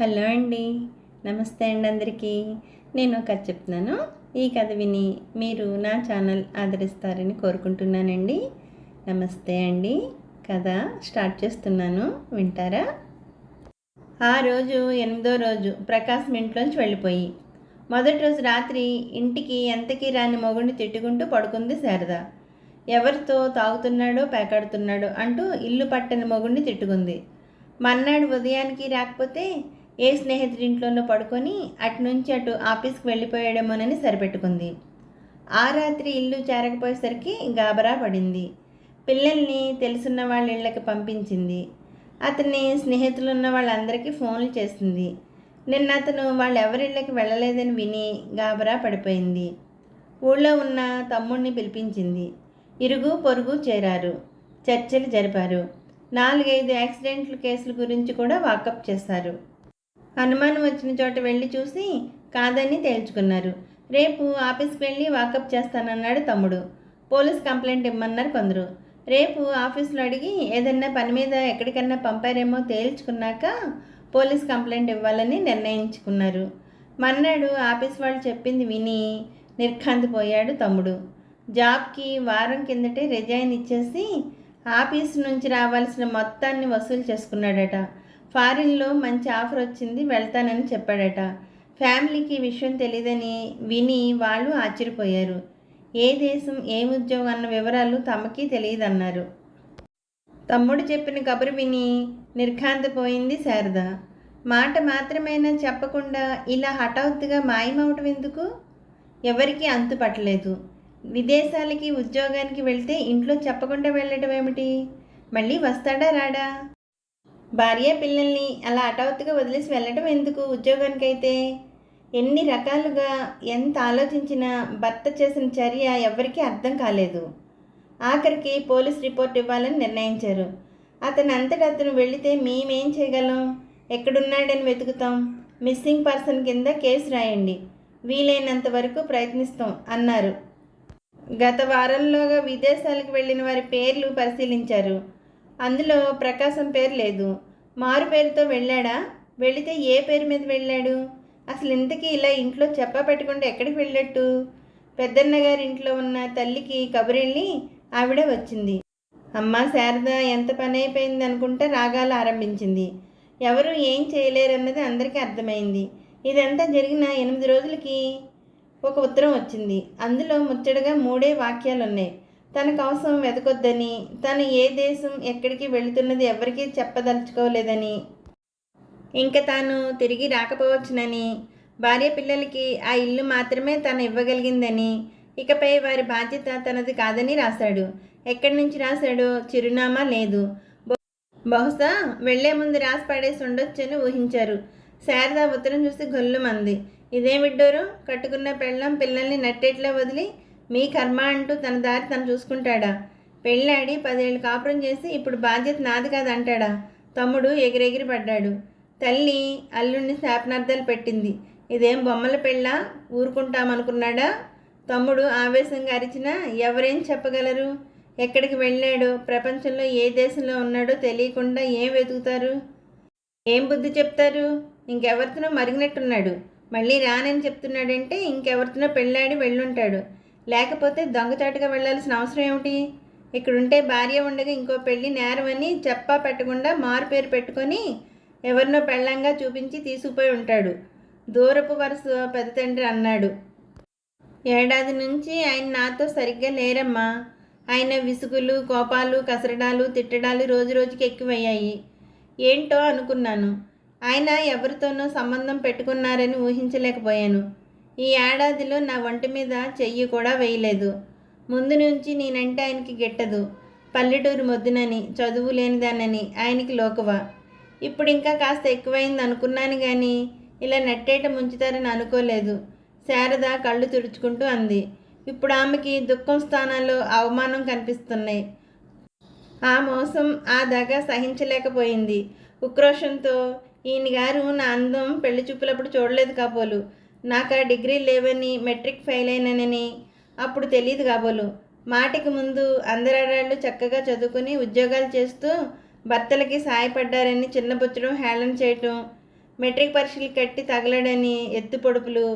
Hello అండి. నమస్తే అండి అందరికీ. నేను ఒక కథ చెప్తున్నాను. ఈ కథ విని మీరు నా ఛానల్ ఆదరిస్తారని కోరుకుంటున్నానండి. నమస్తే అండి. కథ స్టార్ట్ చేస్తున్నాను. వింటారా? ఆ రోజు ఎనిమిదో రోజు ప్రకాశం ఇంట్లోంచి వెళ్ళిపోయి. మొదటి రోజు రాత్రి ఇంటికి ఎంతకీ రాని మొగుడిని తిట్టుకుంటూ పడుకుంది శారద. ఎవరితో తాగుతున్నాడో పేకాడుతున్నాడో అంటూ ఇల్లు పట్టని మొగుడిని తిట్టుకుంది. మర్నాడు ఉదయానికి రాకపోతే ఏ స్నేహితుడింట్లోనో పడుకొని అటు నుంచి అటు ఆఫీస్కి వెళ్ళిపోయాడేమోనని సరిపెట్టుకుంది. ఆ రాత్రి ఇల్లు చేరకపోయేసరికి గాబరా పడింది. పిల్లల్ని తెలుసున్న వాళ్ళ ఇళ్ళకి పంపించింది. అతని స్నేహితులు ఉన్న వాళ్ళందరికీ ఫోన్లు చేసింది. నిన్న అతను వాళ్ళెవరిళ్ళకి వెళ్ళలేదని విని గాబరా పడిపోయింది. ఊళ్ళో ఉన్న తమ్ముడిని పిలిపించింది. ఇరుగు పొరుగు చేరారు. చర్చలు జరిపారు. నాలుగైదు యాక్సిడెంట్ల కేసుల గురించి కూడా వాకప్ చేశారు. అనుమానం వచ్చిన చోట వెళ్ళి చూసి కాదని తేల్చుకున్నారు. రేపు ఆఫీస్కి వెళ్ళి వాకప్ చేస్తానన్నాడు తమ్ముడు. పోలీస్ కంప్లైంట్ ఇమ్మన్నారు కొందరు. రేపు ఆఫీస్లో అడిగి ఏదన్నా పని మీద ఎక్కడికన్నా పంపారేమో తేల్చుకున్నాక పోలీస్ కంప్లైంట్ ఇవ్వాలని నిర్ణయించుకున్నారు. మర్నాడు ఆఫీస్ వాళ్ళు చెప్పింది విని నిర్ఖాంతిపోయాడు తమ్ముడు. జాబ్కి వారం కిందటే రిజైన్ ఇచ్చేసి ఆఫీస్ నుంచి రావాల్సిన మొత్తాన్ని వసూలు చేసుకున్నాడట. ఫారిన్లో మంచి ఆఫర్ వచ్చింది వెళ్తానని చెప్పాడట. ఫ్యామిలీకి విషయం తెలియదని విని వాళ్ళు ఆశ్చర్యపోయారు. ఏ దేశం ఏ ఉద్యోగం అన్న వివరాలు తమకి తెలియదన్నారు. తమ్ముడు చెప్పిన కబురు విని నిర్ఘాంతపోయింది శారద. మాట మాత్రమైనా చెప్పకుండా ఇలా హఠాత్తుగా మాయమవటం ఎందుకు? ఎవరికీ అంతు పట్టలేదు. విదేశాలకి ఉద్యోగానికి వెళ్తే ఇంట్లో చెప్పకుండా వెళ్ళటం ఏమిటి? మళ్ళీ వస్తాడా రాడా? భార్య పిల్లల్ని అలా హఠాత్తుగా వదిలేసి వెళ్ళటం ఎందుకు ఉద్యోగానికైతే? ఎన్ని రకాలుగా ఎంత ఆలోచించినా భర్త చేసిన చర్య ఎవరికీ అర్థం కాలేదు. ఆఖరికి పోలీస్ రిపోర్ట్ ఇవ్వాలని నిర్ణయించారు. అతను అంతటా అతను వెళితే మేమేం చేయగలం? ఎక్కడున్నాడని వెతుకుతాం. మిస్సింగ్ పర్సన్ కింద కేసు రాయండి. వీలైనంత వరకు ప్రయత్నిస్తాం అన్నారు. గత వారంలోగా విదేశాలకు వెళ్ళిన వారి పేర్లు పరిశీలించారు. అందులో ప్రకాశం పేరు లేదు. మారు పేరుతో వెళ్ళాడా? వెళితే ఏ పేరు మీద వెళ్ళాడు? అసలు ఇంతకీ ఇలా ఇంట్లో చెప్ప పెట్టకుండా ఎక్కడికి వెళ్ళట్టు? పెద్దన్న గారి ఇంట్లో ఉన్న తల్లికి కబురెళ్ళి ఆవిడ వచ్చింది. అమ్మ శారద ఎంత పని అయిపోయింది అనుకుంటే రాగాలు ఆరంభించింది. ఎవరు ఏం చేయలేరన్నది అందరికీ అర్థమైంది. ఇదంతా జరిగిన ఎనిమిది రోజులకి ఒక ఉత్తరం వచ్చింది. అందులో ముచ్చటగా మూడే వాక్యాలు ఉన్నాయి తన కోసం వెతకొద్దని తను ఏ దేశం ఎక్కడికి వెళుతున్నది ఎవరికీ చెప్పదలుచుకోలేదని. ఇంకా తాను తిరిగి రాకపోవచ్చునని భార్య పిల్లలకి ఆ ఇల్లు మాత్రమే తను ఇవ్వగలిగిందని ఇకపై వారి బాధ్యత తనది కాదని రాశాడు. ఎక్కడి నుంచి రాశాడో చిరునామా లేదు. బహుశా వెళ్ళే ముందు రాసి పడేసి ఉండొచ్చని ఊహించారు. శారద ఉత్తరం చూసి గొల్లుమంది ఇదే విడ్డోరు? కట్టుకున్న పెళ్ళం పిల్లల్ని నట్టేట్లో వదిలి మీ కర్మ అంటూ తన దారి తను చూసుకుంటాడా? పెళ్ళాడి పదేళ్ళు కాపురం చేసి ఇప్పుడు బాధ్యత నాది కాదంటాడా తమ్ముడు ఎగిరెగిరి పడ్డాడు. తల్లి అల్లుడిని శాపనార్థాలు పెట్టింది. ఇదేం బొమ్మల పెళ్ళ? ఊరుకుంటామనుకున్నాడా? తమ్ముడు ఆవేశంగా అరిచినా ఎవరేం చెప్పగలరు? ఎక్కడికి వెళ్ళాడో? ప్రపంచంలో ఏ దేశంలో ఉన్నాడో తెలియకుండా ఏం వెతుకుతారు? ఏం బుద్ధి చెప్తారు? ఇంకెవరితోనో మరిగినట్టున్నాడు. మళ్ళీ రానని చెప్తున్నాడంటే ఇంకెవరితోనో పెళ్ళాడి వెళ్ళుంటాడు. లేకపోతే దొంగచాటుగా వెళ్ళాల్సిన అవసరం ఏమిటి? ఇక్కడుంటే భార్య ఉండగా ఇంకో పెళ్ళి నేరమని చెప్పా పెట్టకుండా మారు పేరు పెట్టుకొని ఎవరినో పెళ్ళంగా చూపించి తీసుకుపోయి ఉంటాడు. దూరపు వరుస పెద్ద తండ్రి అన్నాడు. ఏడాది నుంచి ఆయన నాతో సరిగ్గా లేరమ్మా. ఆయన విసుగులు కోపాలు కసరడాలు తిట్టడాలు రోజు రోజుకి ఎక్కువయ్యాయి. ఏంటో అనుకున్నాను. ఆయన ఎవరితోనో సంబంధం పెట్టుకున్నారని ఊహించలేకపోయాను. ఈ ఏడాదిలో నా ఒంటి మీద చెయ్యి కూడా వేయలేదు. ముందు నుంచి నేనంటే ఆయనకి గిట్టదు. పల్లెటూరు మొద్దునని చదువు లేనిదానని ఆయనకి లోకువ. ఇప్పుడు ఇంకా కాస్త ఎక్కువైంది అనుకున్నాను కానీ ఇలా నట్టేట ముంచుతారని అనుకోలేదు. శారద కళ్ళు తుడుచుకుంటూ అంది. ఇప్పుడు ఆమెకి దుఃఖం స్థానాల్లో అవమానం కనిపిస్తున్నాయి. ఆ మోసం ఆ దగ సహించలేకపోయింది. ఉక్రోషంతో ఈయన గారు నా అందం పెళ్ళి చూపులప్పుడు చూడలేదు కాబోలు. నాకు ఆ డిగ్రీ లేవని మెట్రిక్ ఫెయిల్ అయినానని అప్పుడు తెలియదు కాబోలు. మాటికి ముందు అందరాళ్ళు చక్కగా చదువుకుని ఉద్యోగాలు చేస్తూ భర్తలకి సాయపడ్డారని చిన్నబుచ్చడం హేళన చేయటం మెట్రిక్ పరీక్షలు కట్టి తగలడని ఎత్తు పొడుపులు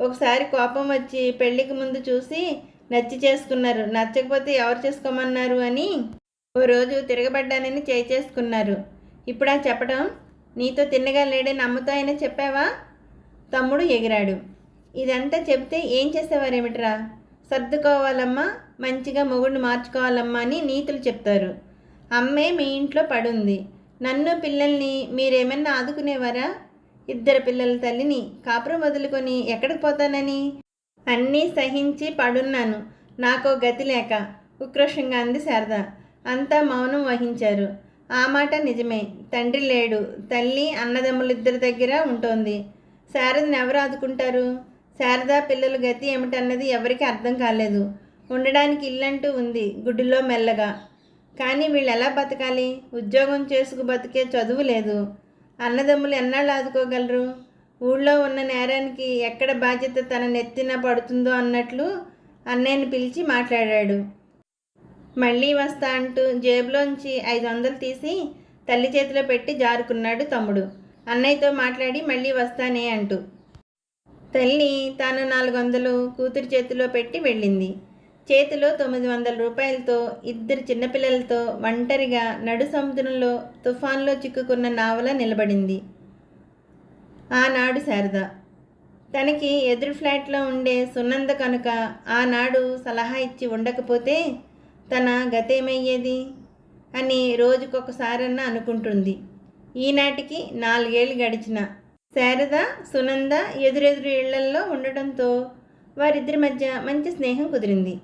ఒకసారి కోపం వచ్చి పెళ్ళికి ముందు చూసి నచ్చి చేసుకున్నారు. నచ్చకపోతే ఎవరు చేసుకోమన్నారు అని ఓ రోజు తిరగబడ్డానని చేయి చేసుకున్నారు. ఇప్పుడు ఆ చెప్పడం నీతో తిన్నగా లేడని నమ్ముతాయనే చెప్పావా? తమ్ముడు ఎగిరాడు. ఇదంతా చెబితే ఏం చేసేవారేమిట్రా? సర్దుకోవాలమ్మా మంచిగా మొగుడిని మార్చుకోవాలమ్మా అని నీతులు చెప్తారు. అమ్మే మీ ఇంట్లో పడుంది. నన్ను పిల్లల్ని మీరేమన్నా ఆదుకునేవారా? ఇద్దరు పిల్లల తల్లిని కాపురం వదులుకొని ఎక్కడికి పోతానని? అన్నీ సహించి పడున్నాను. నాకో గతి లేక ఉక్రోషంగా అంది శారద. అంతా మౌనం వహించారు. ఆ మాట నిజమే. తండ్రి లేడు. తల్లి అన్నదమ్ములిద్దరి దగ్గర ఉంటోంది. శారదని ఎవరు ఆదుకుంటారు? శారద పిల్లల గతి ఏమిటన్నది ఎవరికి అర్థం కాలేదు. ఉండడానికి ఇల్లంటూ ఉంది గుడిలో మెల్లగా. కానీ వీళ్ళు ఎలా బతకాలి? ఉద్యోగం చేసుకు బతికే చదువు లేదు. అన్నదమ్ములు ఎన్నాళ్ళు ఆదుకోగలరు? ఊళ్ళో ఉన్న నేరానికి ఎక్కడ బాధ్యత తన నెత్తిన పడుతుందో అన్నట్లు అన్నయ్యని పిలిచి మాట్లాడాడు. మళ్ళీ వస్తా అంటూ జేబులోంచి ఐదు వందలు తీసి తల్లి చేతిలో పెట్టి జారుకున్నాడు తమ్ముడు. అన్నయ్యతో మాట్లాడి మళ్ళీ వస్తానే అంటూ. తల్లి తాను నాలుగు వందలు కూతురు చేతిలో పెట్టి వెళ్ళింది. చేతిలో తొమ్మిది వందల రూపాయలతో ఇద్దరు చిన్నపిల్లలతో ఒంటరిగా నడు సముద్రంలో తుఫాన్లో చిక్కుకున్న నావల నిలబడింది. ఆనాడు శారద. తనకి ఎదురు ఫ్లాట్లో ఉండే సున్నంద కనుక ఆనాడు సలహా ఇచ్చి ఉండకపోతే తన గతేమయ్యేది? అని రోజుకొకసారన్నా అనుకుంటుంది. ఈనాటికి నాలుగేళ్ళు గడిచిన. శారద సునంద ఎదురెదురు ఇళ్ళల్లో ఉండటంతో వారిద్దరి మధ్య మంచి స్నేహం కుదిరింది.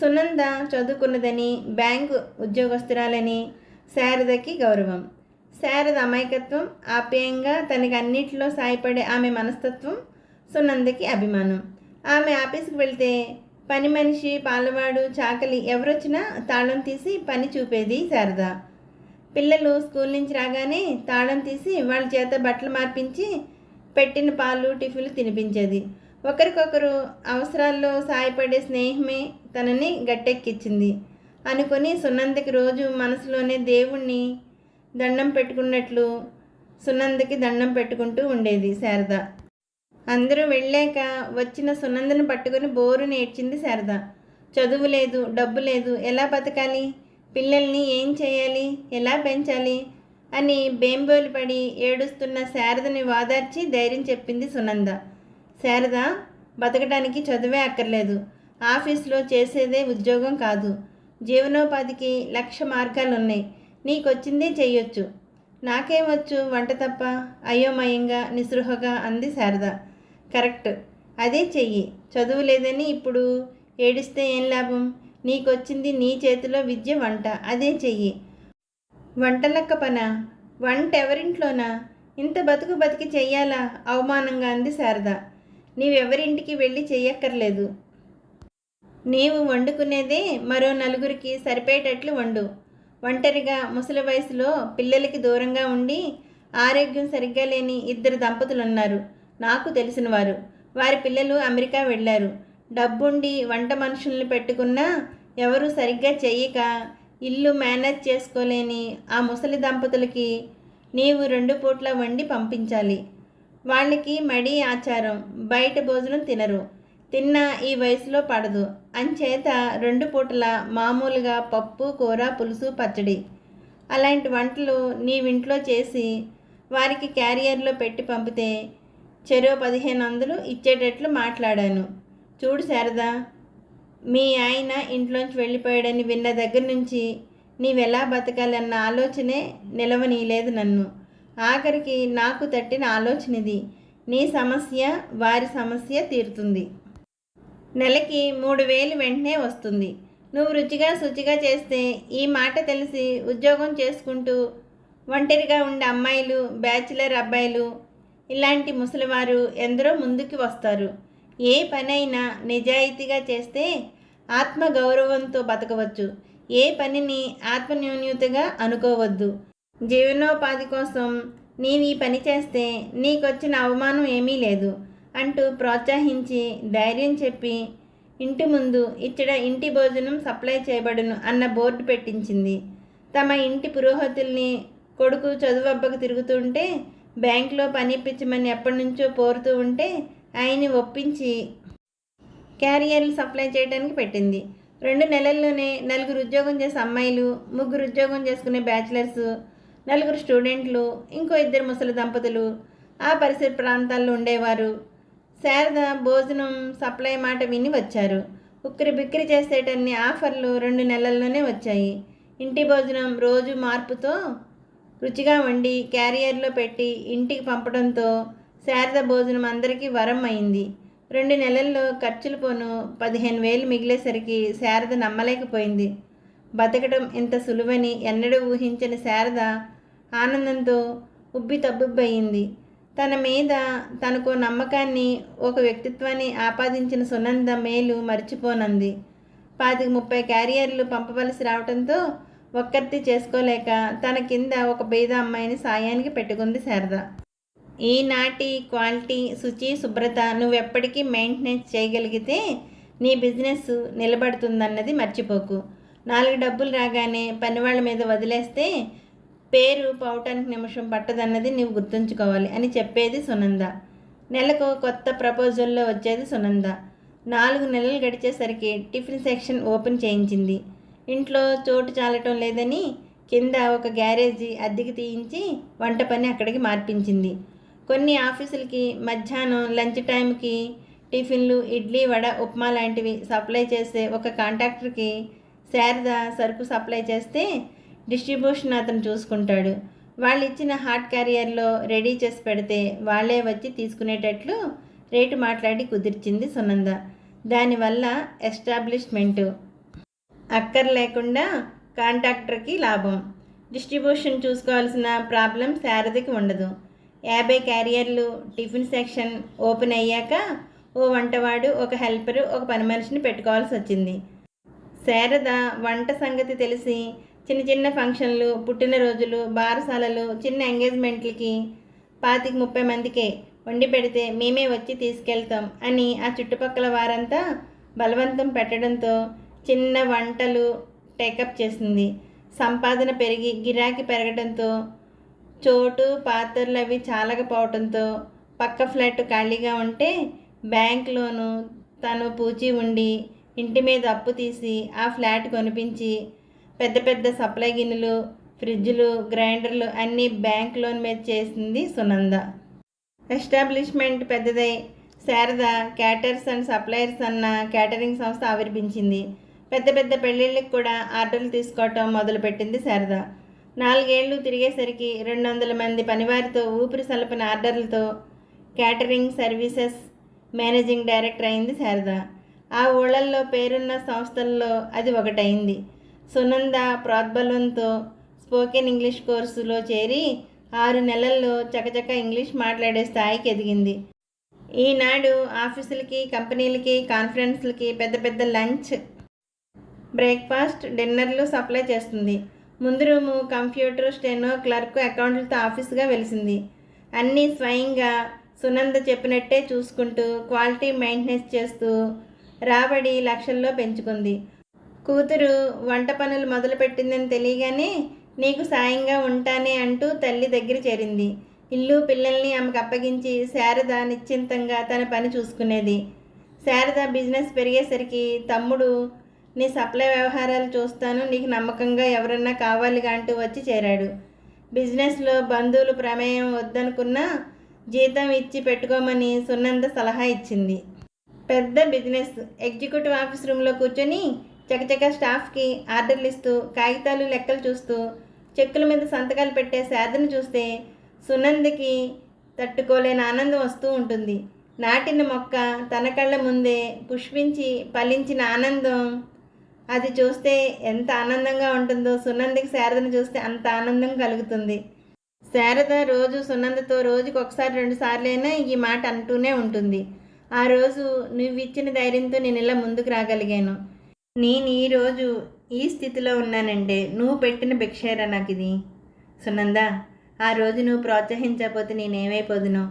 సునంద చదువుకున్నదని బ్యాంకు ఉద్యోగస్తురాలని శారదకి గౌరవం. శారద అమాయకత్వం ఆప్యాయంగా తనకి అన్నిటిలో సాయపడే ఆమె మనస్తత్వం సునందకి అభిమానం. ఆమె ఆఫీస్కి వెళ్తే పని మనిషి పాలవాడు చాకలి ఎవరొచ్చినా తాళం తీసి పని చూపేది శారద. పిల్లలు స్కూల్ నుంచి రాగానే తాళం తీసి వాళ్ళ చేత బట్టలు మార్పించి పెట్టిన పాలు టిఫిన్లు తినిపించేది. ఒకరికొకరు అవసరాల్లో సాయపడే స్నేహమే తనని గట్టెక్కించింది అనుకొని సున్నందకి రోజు మనసులోనే దేవుణ్ణి దండం పెట్టుకున్నట్లు సునందకి దండం పెట్టుకుంటూ ఉండేది శారద. అందరూ వెళ్ళాక వచ్చిన సునందను పట్టుకొని బోరు నేర్చింది శారద. చదువు లేదు డబ్బు లేదు ఎలా బతకాలి? పిల్లల్ని ఏం చేయాలి? ఎలా పెంచాలి? అని బేంబోలు పడి ఏడుస్తున్న శారదని వాదార్చి ధైర్యం చెప్పింది సునంద. శారద బతకడానికి చదువే అక్కర్లేదు. ఆఫీస్లో చేసేదే ఉద్యోగం కాదు. జీవనోపాధికి లక్ష మార్గాలు ఉన్నాయి నీకొచ్చిందే చెయ్యొచ్చు. నాకేమొచ్చు వంట తప్ప? అయోమయంగా నిస్పృహగా అంది శారద. కరెక్ట్. అదే చెయ్యి. చదువు లేదని ఇప్పుడు ఏడిస్తే ఏం లాభం? నీకొచ్చింది నీ చేతిలో విద్య వంట అదే చెయ్యి. వంటలక్క పన వంట ఎవరింట్లోనా ఇంత బతుకు బతికి చెయ్యాలా? అవమానంగా అంది శారద. నీవెవరింటికి వెళ్ళి చెయ్యక్కర్లేదు. నీవు వండుకునేదే మరో నలుగురికి సరిపోయేటట్లు వండు. ఒంటరిగా ముసలి వయసులో పిల్లలకి దూరంగా ఉండి ఆరోగ్యం సరిగ్గా లేని ఇద్దరు దంపతులు ఉన్నారు నాకు తెలిసిన వారు వారి పిల్లలు అమెరికా వెళ్ళారు. డబ్బుండి వంట మనుషుల్ని పెట్టుకున్నా ఎవరు సరిగ్గా చెయ్యక ఇల్లు మేనేజ్ చేసుకోలేని ఆ ముసలి దంపతులకి నీవు రెండు పూట్ల వండి పంపించాలి. వాళ్ళకి మడి ఆచారం బయట భోజనం తినరు. తిన్న ఈ వయసులో పడదు. అంచేత రెండు పూటల మామూలుగా పప్పు కూర పులుసు పచ్చడి. అలాంటి వంటలు నీవింట్లో చేసి వారికి క్యారియర్లో పెట్టి పంపితే చెరో పదిహేను వందలు ఇచ్చేటట్లు మాట్లాడాను. చూడు శారదా మీ ఆయన ఇంట్లోంచి వెళ్ళిపోయాడని విన్న దగ్గర నుంచి నీవెలా బతకాలన్న ఆలోచనే నిలవనీయలేదు నన్ను. ఆఖరికి నాకు తట్టిన ఆలోచన ఇది నీ సమస్య వారి సమస్య తీరుతుంది. నెలకి మూడు వేలు వెంటనే వస్తుంది. నువ్వు రుచిగా శుచిగా చేస్తే ఈ మాట తెలిసి ఉద్యోగం చేసుకుంటూ ఒంటరిగా ఉండే అమ్మాయిలు బ్యాచిలర్ అబ్బాయిలు ఇలాంటి ముసలివారు ఎందరో ముందుకు వస్తారు. ఏ పనైనా నిజాయితీగా చేస్తే ఆత్మ గౌరవంతో బతకవచ్చు. ఏ పనిని ఆత్మన్యూన్యతగా అనుకోవద్దు. జీవనోపాధి కోసం నీవు ఈ పని చేస్తే నీకొచ్చిన అవమానం ఏమీ లేదు అంటూ ప్రోత్సహించి ధైర్యం చెప్పి ఇంటి ముందు ఇచ్చట ఇంటి భోజనం సప్లై చేయబడును అన్న బోర్డు పెట్టించింది. తమ ఇంటి పురోహితుల్ని కొడుకు చదువబ్బకు తిరుగుతుంటే బ్యాంకులో పని ఇప్పించమని ఎప్పటి నుంచో కోరుతూ ఉంటే ఆయన్ని ఒప్పించి క్యారియర్లు సప్లై చేయడానికి పెట్టింది. రెండు నెలల్లోనే నలుగురు ఉద్యోగం చేసే అమ్మాయిలు ముగ్గురు ఉద్యోగం చేసుకునే బ్యాచిలర్స్ నలుగురు స్టూడెంట్లు ఇంకో ఇద్దరు ముసలి దంపతులు ఆ పరిసర ప్రాంతాల్లో ఉండేవారు. శారద భోజనం సప్లై మాట విని వచ్చారు. ఉక్కిరి బిక్కిరి చేసేటన్ని ఆఫర్లు రెండు నెలల్లోనే వచ్చాయి. ఇంటి భోజనం రోజు మార్పుతో రుచిగా వండి క్యారియర్లో పెట్టి ఇంటికి పంపడంతో శారద భోజనం అందరికీ వరం అయింది. రెండు నెలల్లో ఖర్చులు పోను పదిహేను వేలు మిగిలేసరికి శారద నమ్మలేకపోయింది. బతకడం ఇంత సులువని ఎన్నడూ ఊహించని శారద ఆనందంతో ఉబ్బి తబ్బుబ్బయింది తన మీద తనకు నమ్మకాన్ని ఒక వ్యక్తిత్వాన్ని ఆపాదించిన సునంద మేలు మర్చిపోనంది. పాతిక ముప్పై క్యారియర్లు పంపవలసి రావడంతో ఒక్కర్తి చేసుకోలేక తన కింద ఒక బీద అమ్మాయిని సాయానికి పెట్టుకుంది శారద. ఈనాటి క్వాలిటీ శుచి శుభ్రత నువ్వెప్పటికీ మెయింటెనెన్స్ చేయగలిగితే నీ బిజినెస్ నిలబడుతుందన్నది మర్చిపోకు. నాలుగు డబ్బులు రాగానే పనివాళ్ళ మీద వదిలేస్తే పేరు పోవటానికి నిమిషం పట్టదన్నది నువ్వు గుర్తుంచుకోవాలి అని చెప్పేది సునంద. నెలకు కొత్త ప్రపోజల్లో వచ్చేది సునంద. నాలుగు నెలలు గడిచేసరికి టిఫిన్ సెక్షన్ ఓపెన్ చేయించింది. ఇంట్లో చోటు చాలటం లేదని కింద ఒక గ్యారేజీ అద్దెకి తీయించి వంట పని అక్కడికి మార్పించింది. కొన్ని ఆఫీసులకి మధ్యాహ్నం లంచ్ టైంకి టిఫిన్లు ఇడ్లీ వడ ఉప్మా లాంటివి సప్లై చేసే ఒక కాంట్రాక్టర్కి శారద సరుకు సప్లై చేస్తే డిస్ట్రిబ్యూషన్ అతను చూసుకుంటాడు. వాళ్ళు ఇచ్చిన హాట్ క్యారియర్లో రెడీ చేసి పెడితే వాళ్ళే వచ్చి తీసుకునేటట్లు రేటు మాట్లాడి కుదిర్చింది సునంద. దానివల్ల ఎస్టాబ్లిష్మెంటు. అక్కర్ లేకుండా కాంట్రాక్టర్కి లాభం. డిస్ట్రిబ్యూషన్ చూసుకోవాల్సిన ప్రాబ్లం శారదకి ఉండదు. యాభై క్యారియర్లు టిఫిన్ సెక్షన్ ఓపెన్ అయ్యాక ఓ వంటవాడు ఒక హెల్పరు ఒక పని మనిషిని పెట్టుకోవాల్సి వచ్చింది. శారద వంట సంగతి తెలిసి చిన్న చిన్న ఫంక్షన్లు పుట్టినరోజులు బారసాలలు చిన్న ఎంగేజ్మెంట్లకి పాతిక ముప్పై మందికే వండి పెడితే మేమే వచ్చి తీసుకెళ్తాం అని ఆ చుట్టుపక్కల వారంతా బలవంతం పెట్టడంతో చిన్న వంటలు టేకప్ చేసింది. సంపాదన పెరిగి గిరాకీ పెరగడంతో చోటు పాత్రలు అవి చాలకపోవడంతో పక్క ఫ్లాట్ ఖాళీగా ఉంటే బ్యాంక్ లోను తను పూచి ఉండి ఇంటి మీద అప్పు తీసి ఆ ఫ్లాట్ కొనిపించి పెద్ద పెద్ద సప్లై గిన్నెలు ఫ్రిడ్జ్లు గ్రైండర్లు అన్నీ బ్యాంక్ లోన్ మీద చేసింది సునంద. ఎస్టాబ్లిష్మెంట్ పెద్దదై శారద క్యాటర్స్ అండ్ సప్లయర్స్ అన్న క్యాటరింగ్ సంస్థ ఆవిర్భించింది. పెద్ద పెద్ద పెళ్ళిళ్ళకి కూడా ఆర్డర్లు తీసుకోవటం మొదలుపెట్టింది శారద. నాలుగేళ్ళు తిరిగేసరికి రెండు వందల మంది పనివారితో ఊపిరి సలపిన ఆర్డర్లతో క్యాటరింగ్ సర్వీసెస్ మేనేజింగ్ డైరెక్టర్ అయింది శారద. ఆ ఊళ్ళల్లో పేరున్న సంస్థల్లో అది ఒకటైంది సునంద ప్రోద్బలంతో స్పోకెన్ ఇంగ్లీష్ కోర్సులో చేరి ఆరు నెలల్లో చకచక ఇంగ్లీష్ మాట్లాడే స్థాయికి ఎదిగింది. ఈనాడు ఆఫీసులకి కంపెనీలకి కాన్ఫరెన్స్లకి పెద్ద పెద్ద లంచ్ బ్రేక్ఫాస్ట్ డిన్నర్లు సప్లై చేస్తుంది. ముందు రూము కంప్యూటర్ స్టెనో క్లర్క్ అకౌంట్లతో ఆఫీసుగా వెలిసింది. అన్నీ స్వయంగా సునంద చెప్పినట్టే చూసుకుంటూ క్వాలిటీ మెయింటెనెన్స్ చేస్తూ రాబడి లక్షల్లో పెంచుకుంది. కూతురు వంట పనులు మొదలుపెట్టిందని తెలియగానే నీకు సాయంగా ఉంటానే అంటూ తల్లి దగ్గర చేరింది. ఇల్లు పిల్లల్ని ఆమెకు అప్పగించి శారద నిశ్చింతంగా తన పని చూసుకునేది. శారద బిజినెస్ పెరిగేసరికి తమ్ముడు నీ సప్లై వ్యవహారాలు చూస్తాను నీకు నమ్మకంగా ఎవరన్నా కావాలిగా అంటూ వచ్చి చేరాడు. బిజినెస్లో బంధువులు ప్రమేయం వద్దనుకున్నా జీతం ఇచ్చి పెట్టుకోమని సున్నంద సలహా ఇచ్చింది. పెద్ద బిజినెస్. ఎగ్జిక్యూటివ్ ఆఫీస్ రూమ్లో కూర్చొని చకచక స్టాఫ్కి ఆర్డర్లు ఇస్తూ కాగితాలు లెక్కలు చూస్తూ చెక్కుల మీద సంతకాలు పెట్టే శాదను చూస్తే సునందకి తట్టుకోలేని ఆనందం వస్తూ ఉంటుంది. నాటిన మొక్క తన కళ్ళ ముందే పుష్పించి ఫలించిన ఆనందం అది చూస్తే ఎంత ఆనందంగా ఉంటుందో సునందకి శారదను చూస్తే అంత ఆనందం కలుగుతుంది. శారద రోజు సునందతో రోజుకి ఒకసారి రెండు సార్లైనా ఈ మాట అంటూనే ఉంటుంది. ఆ రోజు నువ్వు ఇచ్చిన ధైర్యంతో నేను ఇలా ముందుకు రాగలిగాను. నేను ఈరోజు ఈ స్థితిలో ఉన్నానంటే నువ్వు పెట్టిన భిక్షేరా నాకు ఇది? సునంద ఆ రోజు నువ్వు ప్రోత్సహించకపోతే నేనేమైపోదునో?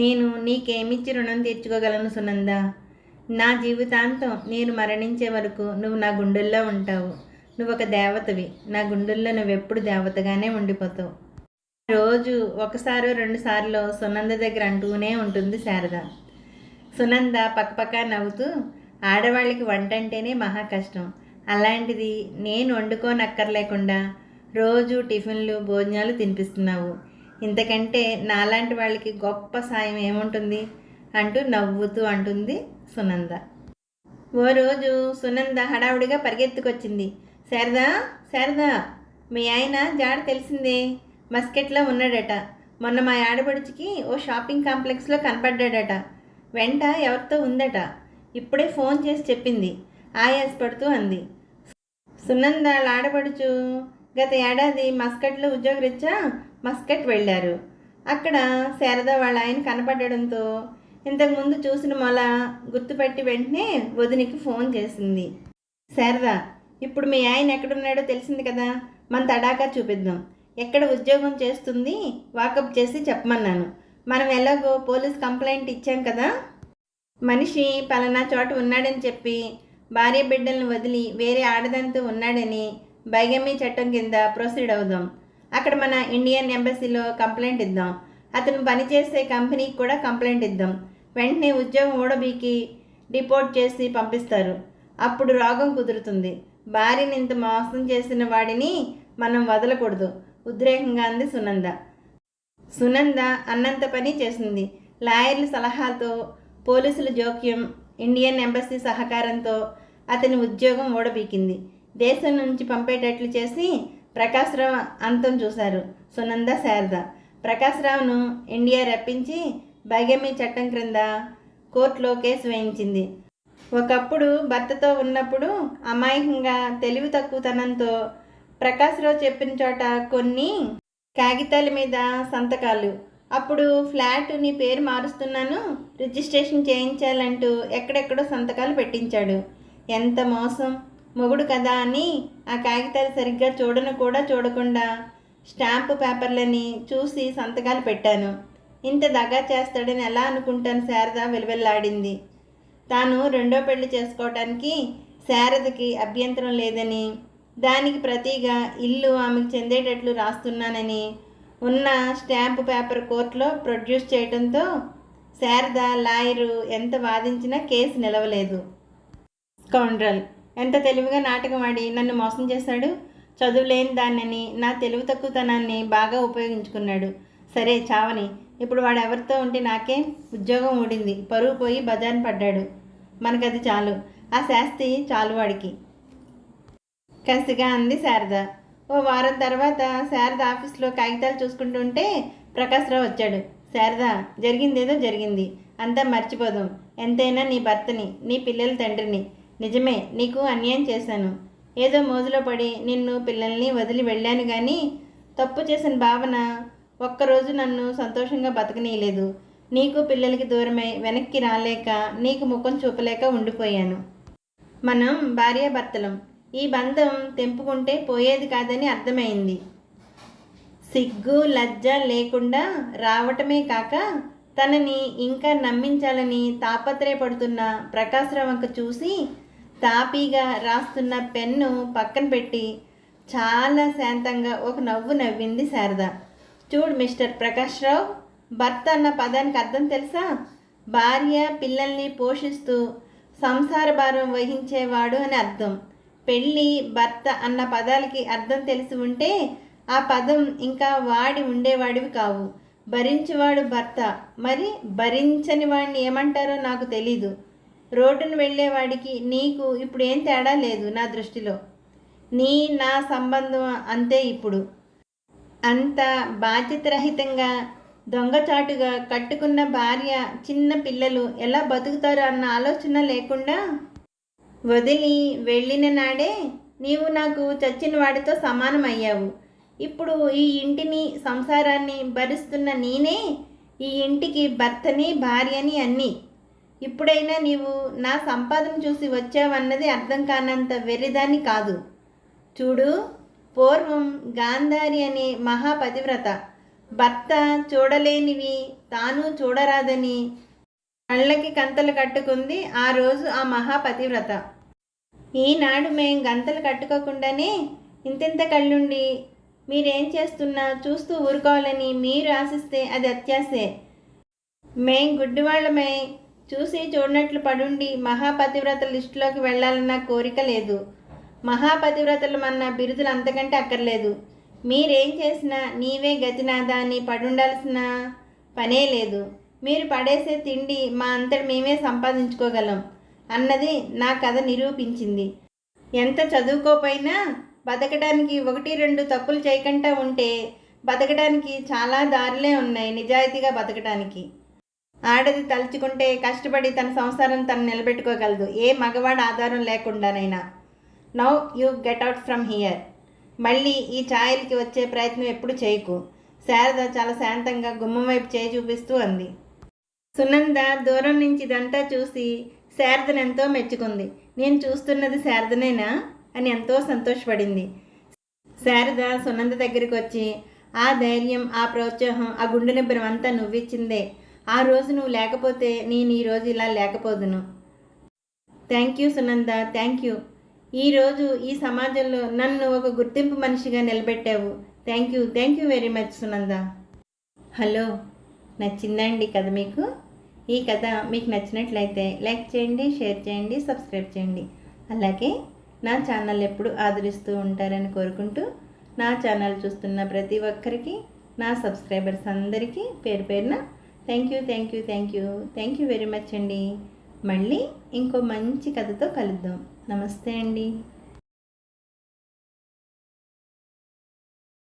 నేను నీకేమిచ్చి రుణం తీర్చుకోగలను సునంద? నా జీవితాంతం నేను మరణించే వరకు నువ్వు నా గుండెల్లో ఉంటావు. నువ్వు ఒక దేవతవి. నా గుండెల్లో నువ్వెప్పుడు దేవతగానే ఉండిపోతావు. రోజు ఒకసారో రెండు సార్లు సునంద దగ్గర అంటూనే ఉంటుంది శారద. సునంద పక్కపక్క నవ్వుతూ ఆడవాళ్ళకి వంట అంటేనే మహా కష్టం. అలాంటిది నేను వండుకోనక్కర్లేకుండా రోజు టిఫిన్లు భోజనాలు తినిపిస్తున్నావు. ఇంతకంటే నాలాంటి వాళ్ళకి గొప్ప సాయం ఏముంటుంది? అంటూ నవ్వుతూ అంటుంది సునంద. ఓ రోజు సునంద హడావుడిగా పరిగెత్తుకొచ్చింది. శారదా శారదా మీ ఆయన జాడ తెలిసిందే. మస్కెట్లో ఉన్నాడట. మొన్న మా ఆడపడుచుకి ఓ షాపింగ్ కాంప్లెక్స్లో కనపడ్డాడట. వెంట ఎవరితో ఉందట. ఇప్పుడే ఫోన్ చేసి చెప్పింది. ఆయాసపడుతూ అంది. సునంద ఆడపడుచు గత ఏడాది మస్కట్లో ఉద్యోగరీత్యా మస్కట్ వెళ్ళారు. అక్కడ శారద వాళ్ళ ఆయన కనపడడంతో ఇంతకుముందు చూసిన మొల గుర్తుపెట్టి వెంటనే వదినికి ఫోన్ చేసింది. శారదా ఇప్పుడు మీ ఆయన ఎక్కడున్నాడో తెలిసింది కదా? మన తడాకా చూపిద్దాం. ఎక్కడ ఉద్యోగం చేస్తుంది? వాకప్ చేసి చెప్పమన్నాను. మనం ఎలాగో పోలీస్ కంప్లైంట్ ఇచ్చాం కదా? మనిషి పలానా చోట ఉన్నాడని చెప్పి భార్య బిడ్డలను వదిలి వేరే ఆడదానితో ఉన్నాడని బైగమీ చట్టం కింద ప్రొసీడ్ అవుదాం. అక్కడ మన ఇండియన్ ఎంబసీలో కంప్లైంట్ ఇద్దాం. అతను పనిచేసే కంపెనీకి కూడా కంప్లైంట్ ఇద్దాం. వెంటనే ఉద్యోగం ఊడబీకి డిపోర్ట్ చేసి పంపిస్తారు. అప్పుడు రోగం కుదురుతుంది. భార్యని ఇంత మోసం చేసిన వాడిని మనం వదలకూడదు. ఉద్రేకంగా అంది సునంద. సునంద అన్నంత పని చేసింది. లాయర్ల సలహాతో పోలీసుల జోక్యం ఇండియన్ ఎంబసీ సహకారంతో అతని ఉద్యోగం ఓడబీకింది. దేశం నుంచి పంపేటట్లు చేసి ప్రకాశ్రావు అంతం చూశారు. సునంద శారద. ప్రకాశ్రావును ఇండియా రప్పించి బైగమీ చట్టం క్రింద కోర్టులో కేసు వేయించింది. ఒకప్పుడు భర్తతో ఉన్నప్పుడు అమాయకంగా తెలివి తక్కువతనంతో ప్రకాశ్రావు చెప్పిన చోట కొన్ని కాగితాల మీద సంతకాలు. అప్పుడు ఫ్లాట్ నీ పేరు మారుస్తున్నాను రిజిస్ట్రేషన్ చేయించాలంటూ ఎక్కడెక్కడో సంతకాలు పెట్టించాడు. ఎంత మోసం మొగుడు కదా అని ఆ కాగితాలు సరిగ్గా చూడను కూడా చూడకుండా స్టాంపు పేపర్లని చూసి సంతకాలు పెట్టాను. ఇంత దగా చేస్తాడని ఎలా అనుకుంటాను శారద వెలువెల్లాడింది. తాను రెండో పెళ్ళి చేసుకోవటానికి శారదకి అభ్యంతరం లేదని దానికి ప్రతిగా ఇల్లు ఆమెకు చెందేటట్లు రాస్తున్నానని ఉన్న స్టాంపు పేపర్ కోర్టులో ప్రొడ్యూస్ చేయడంతో శారద లాయరు ఎంత వాదించినా కేసు నిలవలేదు. స్కౌండ్రల్. ఎంత తెలివిగా నాటకం ఆడి నన్ను మోసం చేశాడు? చదువులేని దాన్నని నా తెలివి తక్కువతనాన్ని బాగా ఉపయోగించుకున్నాడు. సరే చావని. ఇప్పుడు వాడు ఎవరితో ఉంటే నాకే ఉద్యోగం ఊడింది. పరువు పోయి బజార్ని పడ్డాడు. మనకది చాలు. ఆ శాస్తి చాలు వాడికి. కసిగా అంది శారద. ఓ వారం తర్వాత శారద ఆఫీస్లో కాగితాలు చూసుకుంటుంటే ప్రకాశ్రావు వచ్చాడు. శారద జరిగిందేదో జరిగింది. అంతా మర్చిపోదాం. ఎంతైనా నీ భర్తని నీ పిల్లల తండ్రిని. నిజమే నీకు అన్యాయం చేశాను. ఏదో మోజులో పడి నిన్ను పిల్లల్ని వదిలి వెళ్ళాను కానీ తప్పు చేసిన భావన ఒక్కరోజు నన్ను సంతోషంగా బతకనీయలేదు. నీకు పిల్లలకి దూరమై వెనక్కి రాలేక నీకు ముఖం చూపలేక ఉండిపోయాను. మనం భార్యాభర్తలం. ఈ బంధం తెంపుకుంటే పోయేది కాదని అర్థమైంది. సిగ్గు లజ్జ లేకుండా రావటమే కాక తనని ఇంకా నమ్మించాలని తాపత్రయపడుతున్న ప్రకాశ్రావంక చూసి తాపీగా రాస్తున్న పెన్ను పక్కన పెట్టి చాలా శాంతంగా ఒక నవ్వు నవ్వింది శారద. చూడు మిస్టర్ ప్రకాశ్రావు భర్త అన్న పదానికి అర్థం తెలుసా? భార్య పిల్లల్ని పోషిస్తూ సంసార భారం వహించేవాడు అని అర్థం. పెళ్ళి భర్త అన్న పదాలకి అర్థం తెలిసి ఉంటే ఆ పదం ఇంకా వాడి ఉండేవాడివి కావు. భరించేవాడు భర్త. మరి భరించని వాడిని ఏమంటారో నాకు తెలీదు. రోడ్డును వెళ్ళేవాడికి నీకు ఇప్పుడు ఏం తేడా లేదు నా దృష్టిలో. నీ నా సంబంధం అంతే ఇప్పుడు. అంత బాధ్యతరహితంగా దొంగచాటుగా కట్టుకున్న భార్య చిన్న పిల్లలు ఎలా బతుకుతారు అన్న ఆలోచన లేకుండా? వదిలి వెళ్ళిన నాడే నీవు నాకు చచ్చిన వాడితో సమానమయ్యావు ఇప్పుడు ఈ ఇంటిని సంసారాన్ని భరిస్తున్న నేనే ఈ ఇంటికి భర్తని భార్యని అన్నీ. ఇప్పుడైనా నీవు నా సంపాదన చూసి వచ్చావన్నది అర్థం కానంత వెర్రిదాన్ని కాదు. చూడు పూర్వం గాంధారి అనే మహాపతివ్రత. భర్త చూడలేనివి తాను చూడరాదని కళ్ళకి కంతలు కట్టుకుంది ఆ రోజు ఆ మహాపతివ్రత. ఈనాడు మేం గంతలు కట్టుకోకుండానే ఇంతింత కళ్ళుండి మీరేం చేస్తున్నా చూస్తూ ఊరుకోవాలని మీరు ఆశిస్తే అది అత్యాసే మేం గుడ్డివాళ్ళమై చూసి చూడనట్లు పడుండి మహాపతివ్రత లిస్టులోకి వెళ్ళాలన్న కోరిక లేదు. మహాపతివ్రతలు మన బిరుదులు అంతకంటే అక్కర్లేదు. మీరేం చేసినా నీవే గతినాదా నీ పడుండాల్సిన పనే లేదు. మీరు పడేసే తిండి మా అంతటి మేమే సంపాదించుకోగలం అన్నది నా కథ నిరూపించింది. ఎంత చదువుకోపోయినా బతకడానికి ఒకటి రెండు తప్పులు చేయకుండా ఉంటే బతకడానికి చాలా దారులే ఉన్నాయి నిజాయితీగా బతకడానికి ఆడది తలుచుకుంటే కష్టపడి తన సంసారం తను నిలబెట్టుకోగలదు. ఏ మగవాడు ఆధారం లేకుండానైనా. Now you get out from here. మళ్ళీ ఈ ఛాయలకి వచ్చే ప్రయత్నం ఎప్పుడు చేయకు. శారద చాలా శాంతంగా గుమ్మం వైపు చేయి చూపిస్తూ అంది. సునంద దూరం నుంచి ఇదంతా చూసి శారదను ఎంతో మెచ్చుకుంది. నేను చూస్తున్నది శారదనేనా? అని ఎంతో సంతోషపడింది. శారద సునంద దగ్గరికి వచ్చి ఆ ధైర్యం ఆ ప్రోత్సాహం ఆ గుండె నిబ్బరం అంతా నువ్విచ్చిందే. ఆ రోజు నువ్వు లేకపోతే నేను ఈరోజు ఇలా లేకపోదును. Thank you Sunanda. Thank you ఈరోజు ఈ సమాజంలో నన్ను ఒక గుర్తింపు మనిషిగా నిలబెట్టావు. Thank you thank you very much Sunanda. Hello నచ్చిందండి కథ మీకు? ఈ కథ మీకు నచ్చినట్లయితే లైక్ చేయండి షేర్ చేయండి సబ్స్క్రైబ్ చేయండి. అలాగే నా ఛానల్ ఎప్పుడు ఆదరిస్తూ ఉంటారని కోరుకుంటూ నా ఛానల్ చూస్తున్న ప్రతి ఒక్కరికి నా సబ్స్క్రైబర్స్ అందరికీ పేరు పేరున thank you thank you thank you thank you very much అండి. మళ్ళీ ఇంకో మంచి కథతో కలుద్దాం. నమస్తే అండి.